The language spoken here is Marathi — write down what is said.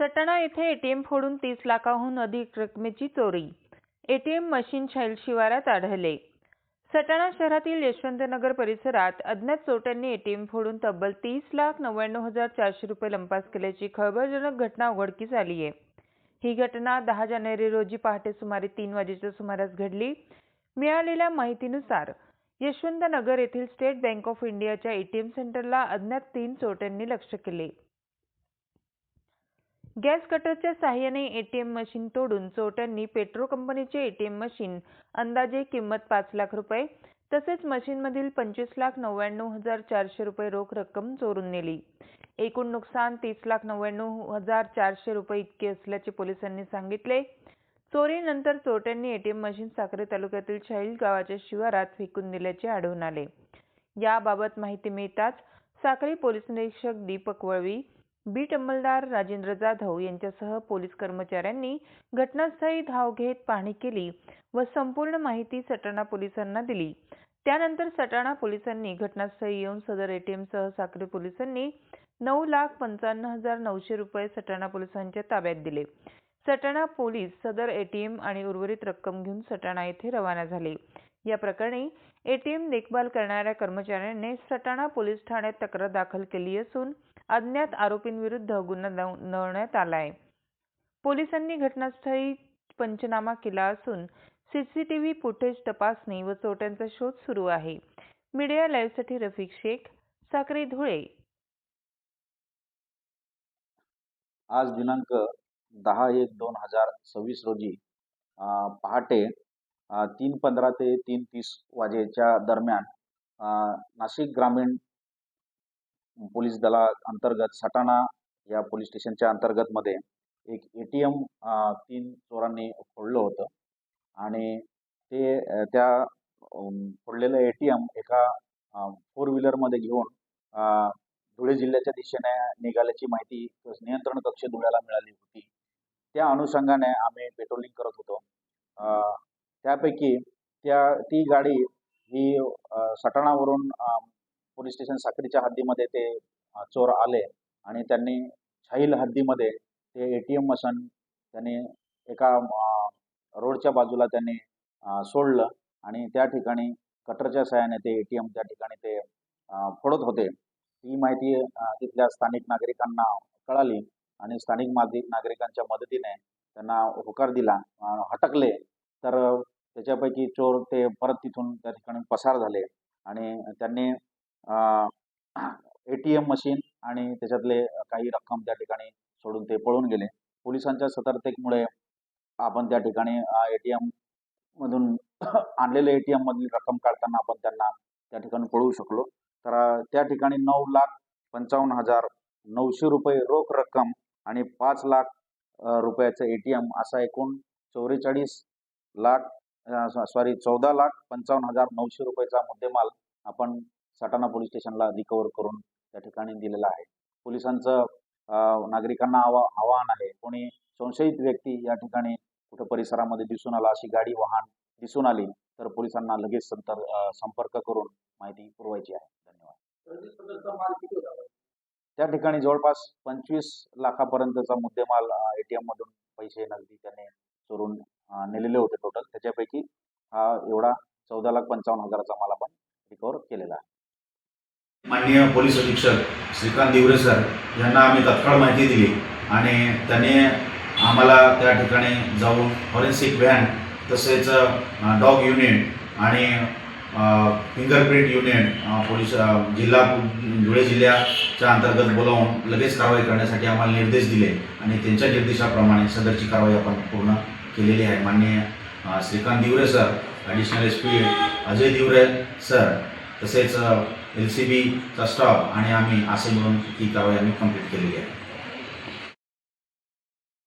सटाणा येथे एटीएम फोडून तीस लाखाहून अधिक रकमेची चोरी. एटीएम मशीन शैल शिवारात आढळले. सटाणा शहरातील यशवंतनगर परिसरात अज्ञात चोट्यांनी एटीएम फोडून तब्बल तीस लाख नव्याण्णव हजार चारशे रुपये लंपास केल्याची खळबळजनक घटना उघडकीस आली आहे. ही घटना दहा जानेवारी रोजी पहाटे सुमारे तीन वाजेच्या सुमारास घडली. मिळालेल्या माहितीनुसार यशवंतनगर येथील स्टेट बँक ऑफ इंडियाच्या एटीएम सेंटरला अज्ञात तीन चोट्यांनी लक्ष केले. गॅस कटरच्या सहाय्याने एटीएम मशीन तोडून चोरट्यांनी पेट्रो कंपनीचे एटीएम मशीन अंदाजे किंमत पाच लाख रुपये तसेच मशीनमधील पंचवीस लाख नव्याण्णव हजार चारशे रुपये रोख रक्कम चोरून नेली. एकूण नुकसान तीस लाख नव्याण्णव हजार चारशे रुपये इतके असल्याचे पोलिसांनी सांगितले. चोरीनंतर चोरट्यांनी एटीएम मशीन साक्री तालुक्यातील छैल गावाच्या शिवारात फेकून दिल्याचे आढळून आले. याबाबत माहिती मिळताच साखळी पोलीस निरीक्षक दीपक वळवी बीट अंमलदार राजेंद्र जाधव यांच्यासह पोलीस कर्मचाऱ्यांनी घटनास्थळी धाव घेत पाहणी केली व संपूर्ण माहिती सटाणा पोलिसांना दिली. त्यानंतर सटाणा पोलिसांनी घटनास्थळी येऊन सदर एटीएमसह साक्री पोलिसांनी नऊ लाख पंचावन्न हजार नऊशे रुपये सटाणा पोलिसांच्या ताब्यात दिले. सटाणा पोलीस सदर एटीएम आणि उर्वरित रक्कम घेऊन सटाणा येथे रवाना झाले. या प्रकरणी एटीएम देखभाल करणाऱ्या कर्मचाऱ्यांनी सटाणा पोलीस ठाण्यात तक्रार दाखल केली असून अज्ञात आरोपींविरुद्ध गुन्हा नोंदवण्यात आला आहे पोलिसांनी घटनास्थळी पंचनामा केला असून सीसीटीव्ही फुटेज तपासणी व चोरट्यांचा शोध सुरू आहे. मीडिया लाईव्हसाठी रफिक शेख साखरे धुळे. आज दिनांक दहा एक दोन हजार सव्वीस रोजी पहाटे तीन पंधरा ते तीन तीस वाजेच्या दरम्यान नाशिक ग्रामीण पोलीस दला अंतर्गत सटाणा या पोलीस स्टेशनच्या अंतर्गतमध्ये एक ए टी एम तीन चोरांनी फोडलं होतं. आणि ते त्या फोडलेलं ए टी एम एका फोर व्हीलरमध्ये घेऊन धुळे जिल्ह्याच्या दिशेने निघाल्याची माहिती नियंत्रण कक्ष धुळ्याला मिळाली होती. त्या अनुषंगाने आम्ही पेट्रोलिंग करत होतो. त्यापैकी त्या ती गाडी ही सटाणावरून पोलीस स्टेशन साखरीच्या हद्दीमध्ये ते चोर आले आणि त्यांनी छाईल हद्दीमध्ये ते ए टी एम असून त्यांनी एका रोडच्या बाजूला त्यांनी सोडलं आणि त्या ठिकाणी कटरच्या सहाय्याने ते ए टी एम त्या ठिकाणी ते फोडत होते. ही माहिती तिथल्या स्थानिक नागरिकांना कळाली आणि स्थानिक माजी नागरिकांच्या मदतीने त्यांना होकार दिला हटकले. तर त्याच्यापैकी चोर ते परत तिथून त्या ठिकाणी पसार झाले आणि त्यांनी ए टी एम मशीन आणि त्याच्यातले काही रक्कम त्या ठिकाणी सोडून ते पळून गेले. पोलिसांच्या सतर्कतेमुळे आपण त्या ठिकाणी ए टी एममधून आणलेले ए टी एममधील रक्कम काढताना आपण त्यांना त्या ठिकाणी पळवू शकलो. तर त्या ठिकाणी नऊ लाख पंचावन्न हजार नऊशे रुपये रोख रक्कम आणि पाच लाख रुपयाचं ए टी एम असा एकूण चौवेचाळीस लाख सॉरी चौदा लाख पंचावन्न हजार नऊशे रुपयाचा मुद्देमाल आपण सटाणा पोलीस स्टेशनला रिकवर करून त्या ठिकाणी दिलेला आहे. पोलिसांचं नागरिकांना आवा आवाहन आहे. कोणी संशयित व्यक्ती या ठिकाणी कुठं परिसरामध्ये दिसून आला अशी गाडी वाहन दिसून आली तर पोलिसांना लगेच संतर संपर्क करून माहिती पुरवायची आहे. धन्यवाद. त्या ठिकाणी जवळपास पंचवीस लाखापर्यंतचा मुद्देमाल एटीएम मधून पैसे नगदी त्याने चोरून नेलेले होते टोटल त्याच्यापैकी हा एवढा चौदा लाख पंचावन्न हजाराचा माल आपण रिकवर केलेला आहे. माननीय पोलीस अधीक्षक श्रीकांत दिवरे सर यांना आम्ही तत्काळ माहिती दिली आणि त्याने आम्हाला त्या ठिकाणी जाऊन फॉरेन्सिक व्हॅन तसेच डॉग युनिट आणि फिंगरप्रिंट युनिट पोलीस जिल्हा धुळे जिल्ह्याच्या अंतर्गत बोलावून लगेच कारवाई करण्यासाठी आम्हाला निर्देश दिले आणि त्यांच्या निर्देशाप्रमाणे सदरची कारवाई आपण पूर्ण केलेली आहे. माननीय Shrikant Diware sir additional S P Ajay Diware sir तसेच एल सी बीचा स्टॉप आणि आम्ही असे मिळून ती कारवाई आम्ही कंप्लीट केलेली आहे.